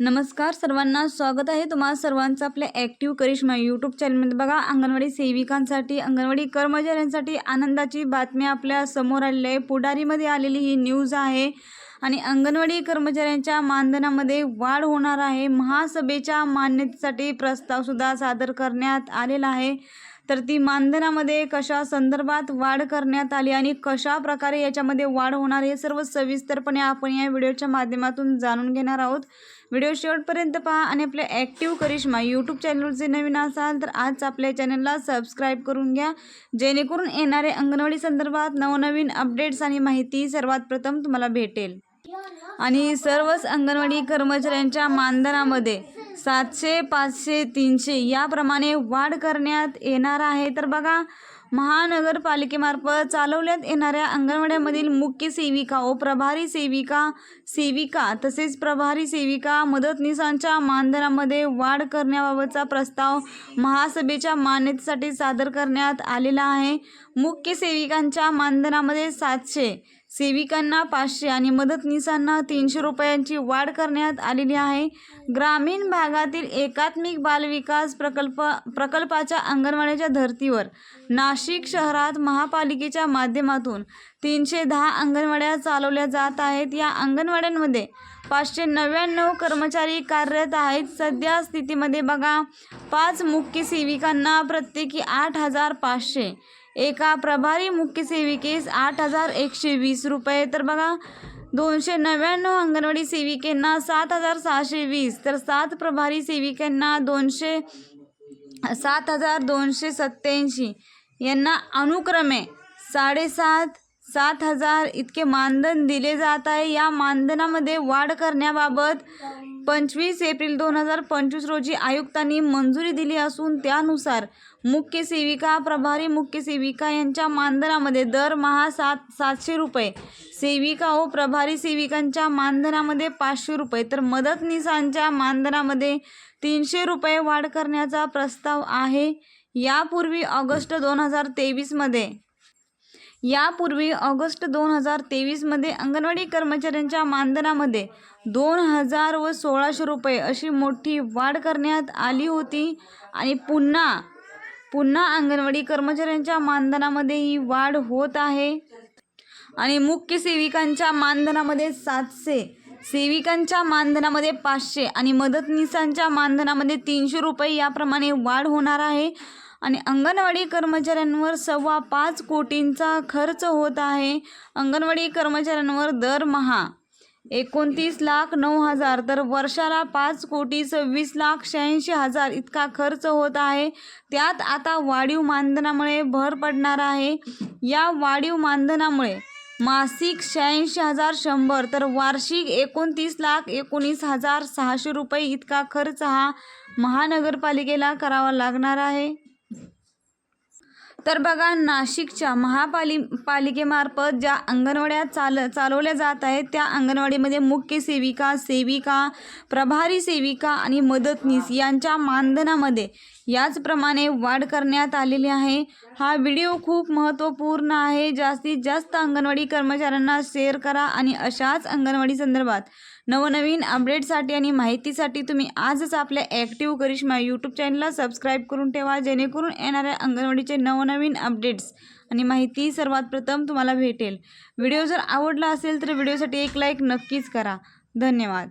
नमस्कार सर्वांना स्वागत आहे तुम्हाला सर्वांचं आपल्या ॲक्टिव्ह करिश्मा यूट्यूब चॅनलमध्ये बघा अंगणवाडी सेविकांसाठी अंगणवाडी कर्मचाऱ्यांसाठी आनंदाची बातमी आपल्यासमोर आलेली आहे. पुढारीमध्ये आलेली ही न्यूज आहे आणि अंगणवाडी कर्मचाऱ्यांच्या मानधनामध्ये वाढ होणार आहे. महासभेच्या मान्यतेसाठी प्रस्तावसुद्धा सादर करण्यात आलेला आहे. तर ती मानधनामध्ये कशा संदर्भात वाढ करण्यात आली आणि कशा प्रकारे याच्यामध्ये वाढ होणार हे सर्व सविस्तरपणे आपण या व्हिडिओच्या माध्यमातून जाणून घेणार आहोत. व्हिडिओ शेवटपर्यंत पहा आणि आपल्या ॲक्टिव्ह करिश्मा यूट्यूब चॅनलचे नवीन असाल तर आज आपल्या चॅनलला सबस्क्राईब करून घ्या. जेणेकरून येणारे अंगणवाडी संदर्भात नवनवीन अपडेट्स आणि माहिती सर्वात प्रथम तुम्हाला भेटेल. आणि सर्वच अंगणवाडी कर्मचाऱ्यांच्या मानधनामध्ये सातशे पाचशे तीनशे याप्रमाणे वाढ करण्यात येणार आहे. तर बघा महानगरपालिकेमार्फत चालवण्यात येणाऱ्या अंगणवाड्यामधील मुख्य सेविका व प्रभारी सेविका सेविका तसेच प्रभारी सेविका मदतनीसांच्या मानधनामध्ये वाढ करण्याबाबतचा प्रस्ताव महासभेच्या मान्यतेसाठी सादर करण्यात आलेला आहे. मुख्य सेविकांच्या मानधनामध्ये सातशे सेविकांना पाचशे आणि मदतनीसांना तीनशे रुपयांची वाढ करण्यात आलेली आहे. ग्रामीण भागातील एकात्मिक बालविकास प्रकल्प प्रकल्पाच्या अंगणवाडीच्या धर्तीवर नाशिक शहरात महापालिकेच्या माध्यमातून तीनशे दहा अंगणवाड्या चालवल्या जात आहेत. या अंगणवाड्यांमध्ये पाचशे नव्याण्णव कर्मचारी कार्यरत आहेत. सध्या स्थितीमध्ये बघा पाच मुख्य सेविकांना प्रत्येकी आठ हजार पाचशे एका प्रभारी मुख्य सेविकेस आठ हजार एकशे वीस रुपये. तर बघा दोनशे नव्याण्णव अंगणवाडी सेविकेंना सात हजार सहाशे वीस. तर सात प्रभारी सेविकांना दोनशे सात हजार दोनशे सत्त्याऐंशी. यांना अनुक्रमे साडेसात सात हजार इतके मानधन दिले जात आहे. या मानधनामध्ये वाढ करण्याबाबत पंचवीस एप्रिल दोन हजार पंचवीस रोजी आयुक्तांनी मंजुरी दिली असून त्यानुसार मुख्य सेविका प्रभारी मुख्य सेविका यांच्या मानधनामध्ये दरमहा सात सातशे रुपये. सेविका व प्रभारी सेविकांच्या मानधनामध्ये पाचशे रुपये. तर मदतनीसांच्या मानधनामध्ये तीनशे रुपये वाढ करण्याचा प्रस्ताव आहे. यापूर्वी ऑगस्ट दोन हजार तेवीसमध्ये यापूर्वी ऑगस्ट दोन हजार तेवीसमध्ये अंगणवाडी कर्मचाऱ्यांच्या मानधनामध्ये दोन हजार व सोळाशे रुपये अशी मोठी वाढ करण्यात आली होती आणि पुन्हा पुन्हा अंगणवाडी कर्मचाऱ्यांच्या मानधनामध्ये ही वाढ होत आहे. आणि मुख्य सेविकांच्या मानधनामध्ये सातशे सेविकांच्या मानधनामध्ये पाचशे आणि मदतनीसांच्या मानधनामध्ये तीनशे रुपये याप्रमाणे वाढ होणार आहे. आणि अंगणवाडी कर्मचाऱ्यांवर सव्वा पाच कोटींचा खर्च होत आहे. अंगणवाडी कर्मचाऱ्यांवर दरमहा एकोणतीस लाख नऊ हजार तर वर्षाला पाच कोटी सव्वीस लाख शहाऐंशी हजार इतका खर्च होत आहे. त्यात आता वाढीव मानधनामुळे भर पडणार आहे. या वाढीव मानधनामुळे मासिक शहाऐंशी हजार शंभर तर वार्षिक एकोणतीस लाख एकोणीस हजार सहाशे रुपये इतका खर्च हा महानगरपालिकेला करावा लागणार आहे. तर बघा नाशिकच्या महापाली पालिकेमार्फत ज्या अंगणवाड्या चाल चालवल्या जात आहेत त्या अंगणवाडीमध्ये मुख्य सेविका सेविका प्रभारी सेविका आणि मदतनीस यांच्या मानधनामध्ये याचप्रमाणे वाढ करण्यात आलेली आहे. हा व्हिडिओ खूप महत्त्वपूर्ण आहे. जास्तीत जास्त अंगणवाडी कर्मचाऱ्यांना शेअर करा आणि अशाच अंगणवाडी संदर्भात नवनवीन अपडेटसाठी आणि माहितीसाठी तुम्ही आजच आपल्या ॲक्टिव्ह करिश्मा यूट्यूब चॅनलला सबस्क्राईब करून ठेवा जेणेकरून येणाऱ्या अंगणवाडीचे नवनवीन अपडेट्स आणि माहिती सर्वात प्रथम तुम्हाला भेटेल. व्हिडिओ जर आवडला असेल तर व्हिडिओसाठी एक लाईक नक्कीच करा. धन्यवाद.